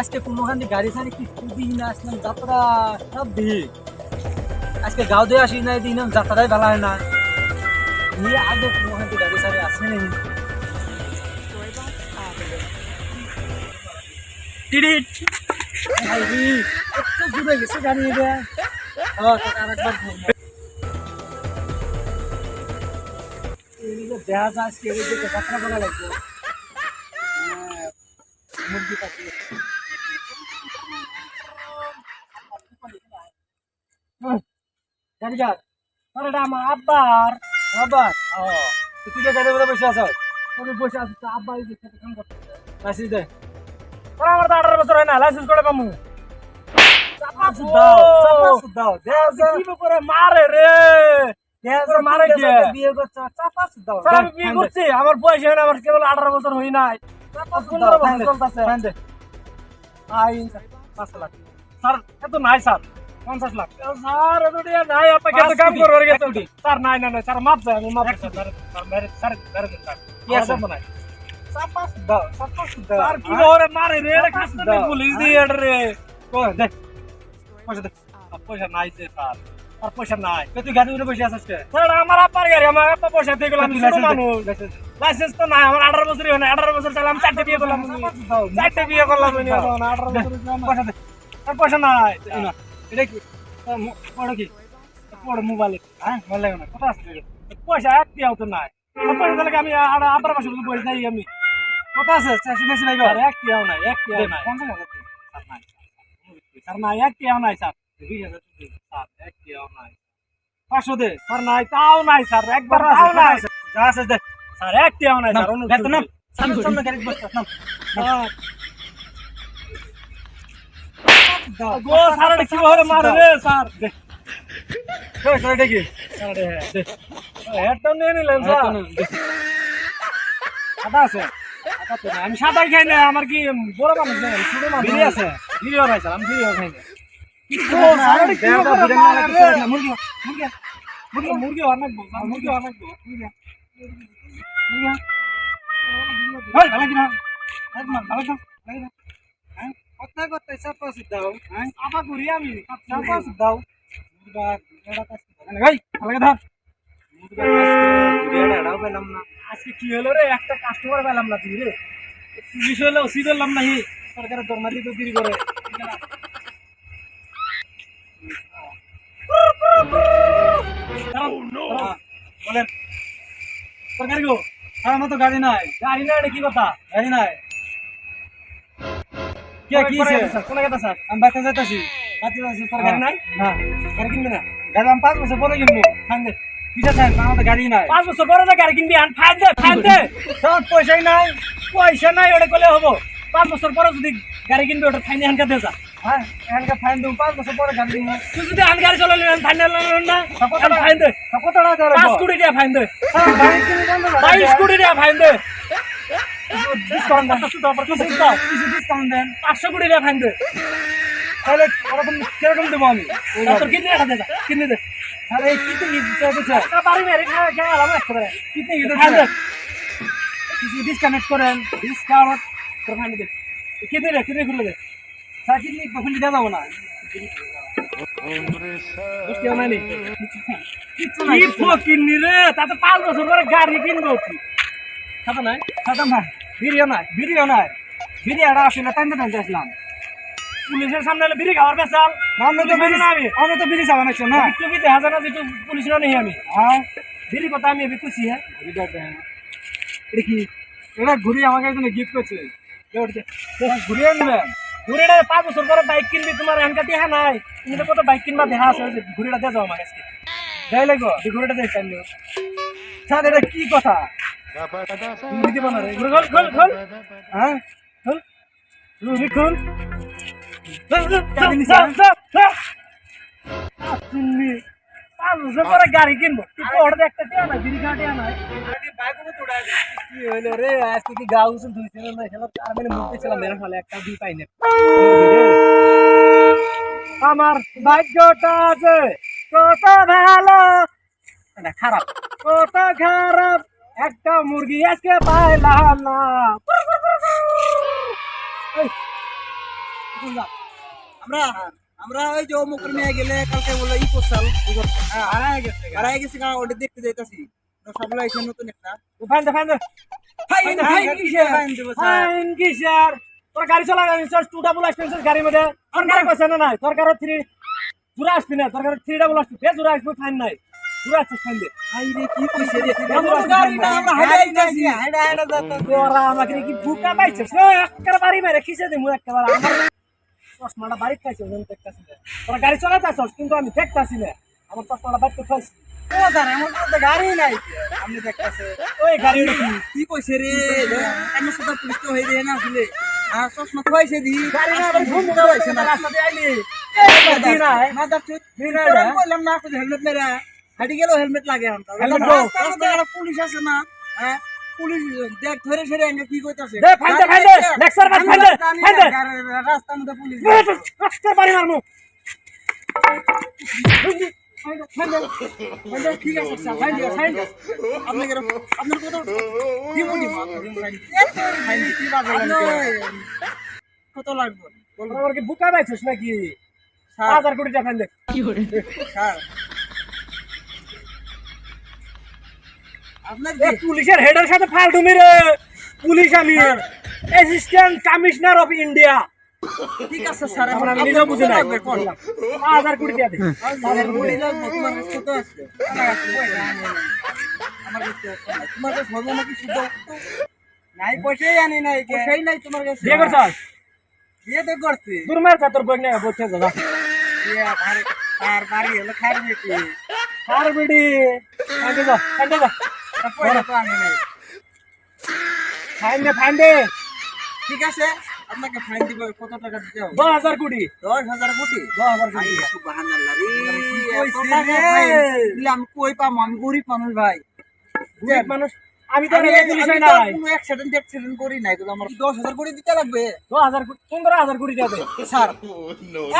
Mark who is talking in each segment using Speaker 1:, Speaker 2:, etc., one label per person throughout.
Speaker 1: আজকে কোনোখান গাড়ি সারি কি দিই না, আসলাম যাত্রা, সব ভিড় আজকে গাঁও দিয়ে আসি না দিন যাত্রাই ভালো হয় না। নিয়ে আগে কোনোখান গাড়ি সারি আসে না দেখা যায় আজকে যাত্রা করা লাগবে। মুরগি পাখি। গাড়ি যা আরে এটা আমার আব্বার আব্বার? ও তো তুই যে গাড়ি বসে আছ? তুমি বসে আছিস তো আব্বা এই যে কাম করতে লাইসেন্স দে। ওরা আমার তো আঠারো বছর হয় না লাইসেন্স করে পামু। করছি আমার বয়স হয় না আমার কেবল আঠারো বছর হই নাই। স্যার এত নাই স্যার পঞ্চাশ লাখ। স্যার নাই আপনাকে এত কাম করবার গেছে স্যার নাই না স্যার মাপ যায় আমি মাপ স্যার। Sir sir sir. নাই। চাপাস দাও চাপাস দাও স্যার কি ওরে মারে রে এটা খাস্তা নে পুলিশ দিয়ে রে কো পয়সা দে। পয়সা নাই স্যার। আর পয়সা নাই। তুই গাড়ি উঠে বসে আছিস আমার আব্বার গাড়ি আমার পয়সা দিয়ে গেলাম মানুষ। লাইসেন্স তো নাই আমার আঠারো বছরই হয় না চাইলাম চারটে বিয়ে করলাম। চারটে বিয়ে করলাম পয়সা দে। পয়সা নাই এটা কি? পড়ো কি? পড়ো মোবাইল হ্যাঁ ভালো লাগে না কোথা আসছে পয়সা এক দিয়াও তো নাই। পয়সা তাহলে আমি আর আব্বার পাশে বসে নাই আমি কোথা আছে মেশি নাই এক দিয়াও নাই এক দিয়াও নাই। পঞ্চাশ হাজার স্যার নাই এক দিয়াও নাই স্যার। বিশ হাজার স্যার এক দিয়াও নাই। পাঁচশো দে। স্যার নাই তাও নাই স্যার। একবার তাও নাই। যা আছে দে। স্যার এক দিয়াও নাই স্যার অনুরোধ হ্যাঁ আমি সাদাই খাই না আমার কি বড় মানুষ আছে স্যার আমি খাই না মুরগি মুরগি মুরগি মুরগি অনেক মুরগি অনেক মুরগি আজকে কি হলো রে? একটা কাস্টমার পেলাম না তুই রে। পুলিশ হলে ওসি করলাম নাহি সরকারের দরমাদি তো দেরি করে। বলেন। সরকারি গো। আমার তো গাড়ি নাই। গাড়ি নাই এটা কি কথা? গাড়ি নাই। কে কি স্যার? কোন কথা স্যার? আমি বাইতে যাইতাছি। বাইতে যাইতাছি স্যার গাড়ি নাই? না। গাড়ি কিনবে না? গাড়ি আমি পাঁচ বছর পরে কিনবো। ফাইন দে। কিসে স্যার আমার তো গাড়ি নাই। পাঁচ বছর পরে গাড়ি কিনবি ফাইন দে ফাইন দে। তোর পয়সাই নাই। পয়সা নাই ওটা করলে হব। পাঁচ বছর পরে যদি গাড়ি কিনবি ওটা ফাইন এখানকার দে যা। হ্যাঁ বাইশ কোটি টাকা ফাইন দে ডিসকাউন্ট দেন কিছু ডিসকাউন্ট দেন পাঁচশো কোটি টাকা ফাইন দে তাহলে ওরকম কীরকম দেবো আমি তোর কিডনি দেখা দে কিডনি দে আরে কিডনি দিতে বাড়ি মেরে খাওয়া খেয়ে আলাম একবারে কিডনি দিতে কিছু ডিসকানেক্ট করেন ডিসকাউন্ট তোর ফাইন দে কিডনি দে কিডনি খুলে দে কিডনি খুলে দেওয়া যাব না। বুঝতে নাই? কি ফকিনি রে? তাতে পাঁচ বছর পরে গাড়ি কিনবো খাতা নাই খাতা নাই বিড়িও নাই বিড়িও নাই। বিড়ি একটা আসলে টানতে টানতে আসলাম। পুলিশের সামনে এলে বিড়ি খাওয়ার পেছাল। আমি তো বিড়ি না আমি। আমি তো বিড়ি চাওয়া নাকছো না একটু বিতে হাজার না যেটু পুলিশ না নেই আমি। হ্যাঁ। বিড়ি কথা আমি এবার খুশি হ্যাঁ? এটা কি? এটা ঘুরি আমাকে একজন গিফট করছে। ঘুরিয়ে নেবেন? ঘুরিটা পাঁচ বছর পরে বাইক কিনবি তোমার এনকা দেখা নাই। তুমি তো কত বাইক কিনবা দেখা আছে যে ঘুরিটা দিয়ে যাও আমার কাছে দেয় লাগবো? যে ঘুরিটা দিয়ে চাইল স্যার এটা কি কথা? তুমি দিবা না রে। খোল খোল খোল হ্যাঁ? খোল রুবি খোল তুমি পাঁচ বছর পরে গাড়ি কিনবো। একটা টিয়া নাই বিড়ি খাওয়া টিয়া নাই। কি হইল রে? আজকে কি গাও উসুল ধুইছিল না খেলা তার মানে ছিলাম ফলে একটা দুই পাই না আমার ভাগ্যটা আছে কত ভালো। না খারাপ কত খারাপ। একটা মুরগি আজকে পাইলাম না।
Speaker 2: আমরা আমরা ওই যে অমুকের মেয়ে গেলে কালকে বলে ই করছাল
Speaker 1: হারায় গেছে গা।
Speaker 2: হারাই গেছে গা ওটা দেখতে যাইতাছি। সবগুলো আইছে নতুন একটা।
Speaker 1: ফাইন দে ফাইন দে।
Speaker 2: ফাইন ফাইন কিসে ফাইন
Speaker 1: কিসের? তোর গাড়ি চলা জানিস টু ডাবল এক্সপেন্সের গাড়ির মধ্যে। তোর গাড়ি কইছে না নাই? তোর কারও থ্রি জুরা আসবি না? তোর কারও থ্রি ডাবল আসবি বে জুরা আসবি ফাইন নাই। জুরা আসছিস ফাইন দে।
Speaker 2: হাই কি কইছে রে
Speaker 1: আমরা
Speaker 2: আমরা গাড়ি না আমরা হাইডা আইতাছি হাইডা হাইডা যাতা
Speaker 1: তোরা আমাকে কি বুকা পাইছিস? একবারে বাড়ি মেরে খিসে দিমু? একবারে আমার চশমাটা বাড়ি খাইছে ওজন দেখতাছি না। তোরা গাড়ি চালাতে আসছ কিন্তু আমি দেখতাছি না। আমার চশমাটা বাড়িতে খাইছি
Speaker 2: তো গাড়ি নাই। আপনি দেখতাছে
Speaker 1: ওই গাড়ি কি?
Speaker 2: কইছে রে? আমি সাথে পুলিশ তো না আসলে। আর চশমা খোয়াইছে দি।
Speaker 1: গাড়ি না ঘুম না। রাস্তা দিয়ে আইলি।
Speaker 2: হেলমেট মেরা। হাঁটি হেলমেট লাগে পুলিশ আছে না? হ্যাঁ? পুলিশ দেখ ধরে এনে কি কইতাছে?
Speaker 1: দে।
Speaker 2: রাস্তার মধ্যে পুলিশ
Speaker 1: রাস্তা বাড়ি মারমু।
Speaker 2: ঠিক আছে স্যার ফাইন দিও আপনাকে আপনার কত কি বলি? কি লাগবে?
Speaker 1: আমার কি বুকা পাইছিস নাকি?
Speaker 2: স্যার।
Speaker 1: হাজার কোটি টাকা ফাইন দে।
Speaker 2: স্যার আপনার
Speaker 1: এ পুলিশের হেডের সাথে ফালতু মেরে। পুলিশ আমি। অ্যাসিস্ট্যান্ট কমিশনার অফ ইন্ডিয়া
Speaker 2: ঠিক আছে স্যার
Speaker 1: এখন
Speaker 2: এখন
Speaker 1: আমি নিজেও বুঝি
Speaker 2: কোন?
Speaker 1: হাজার কোটি টাকা দে
Speaker 2: হাজার কোটি লাগবে তোমার কাছে আমার না। হবে নাকি শুদ্ধ নাই পয়সাই আনি নাই পয়সাই নাই তোমার কাছে।
Speaker 1: বিয়ে করছস
Speaker 2: বিয়ে তো করছি।
Speaker 1: দূর মার তোর বই না বলছে দাদা
Speaker 2: আর আর বাড়ি হলো খার বেটি
Speaker 1: আর বিডি যা, যা। ফাইন দে ফাইন দে
Speaker 2: ঠিক আছে আপনাকে ফাইন দিব কত টাকা দিতে হবে?
Speaker 1: দশ হাজার কোটি।
Speaker 2: দশ হাজার কোটি?
Speaker 1: দশ হাজার কোটি।
Speaker 2: আমি কই পাবো আমি গরিব মানুষ ভাই।
Speaker 1: গরিব মানুষ? আমি তো
Speaker 2: তো
Speaker 1: নাই।
Speaker 2: কোনো অ্যাক্সিডেন্ট অ্যাক্সিডেন্ট করি নাই তো আমার দশ হাজার কোটি দিতে লাগবে?
Speaker 1: দশ হাজার কোটি পনেরো হাজার কোটি টাকা দে?
Speaker 2: স্যার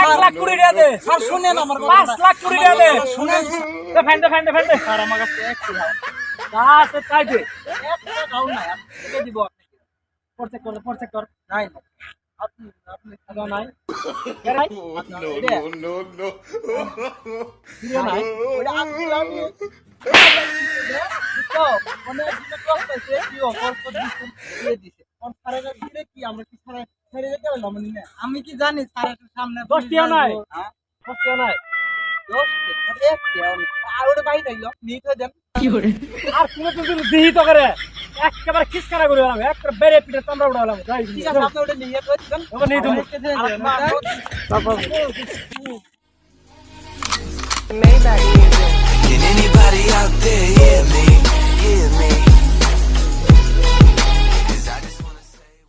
Speaker 1: এক লাখ কোটি টাকা দে।
Speaker 2: স্যার শুনেন আমার
Speaker 1: পাঁচ লাখ কোটি টাকা দে।
Speaker 2: শুনেন।
Speaker 1: ফাইন দে ফাইন দে ফাইন দে।
Speaker 2: স্যার আমার কাছে দাও।
Speaker 1: তা সে তাই দে।
Speaker 2: এক নাই আমি দিব আপনাকে।
Speaker 1: কর পরচেক কর।
Speaker 2: নাই নাই। আপনি আপনি
Speaker 1: টাকা নাই। কে নাই?
Speaker 2: আপনার এটা।
Speaker 3: no, no.
Speaker 1: দিও নাই।
Speaker 2: ওটা আপনি আপনি। তো মানে যেটা কল পাইছে কি ও কল করে দিয়ে দিছে। কোন সারে দিলে কি আমরা কি সারে ছেড়ে যেতে পারলাম? না। আমি কি জানি সারের সামনে
Speaker 1: দশ টিয়া নাই।
Speaker 2: হ্যাঁ
Speaker 1: পরচেক নাই।
Speaker 2: টিয়া টিয়া। আর ওটা বাইরে নিয়ে দেন?
Speaker 1: আর তুমি কিন্তু দিহি তো করে। একেবারে খিসকারা করে গেলাম একেবারে বেড়ে পিঠে চামড়া উড়া যাই
Speaker 2: ঠিক আছে আপনি ওটা নিয়ে তো দিবেন
Speaker 1: ওকে নিয়ে দেবো।
Speaker 4: Maybach music.
Speaker 5: Can anybody out there hear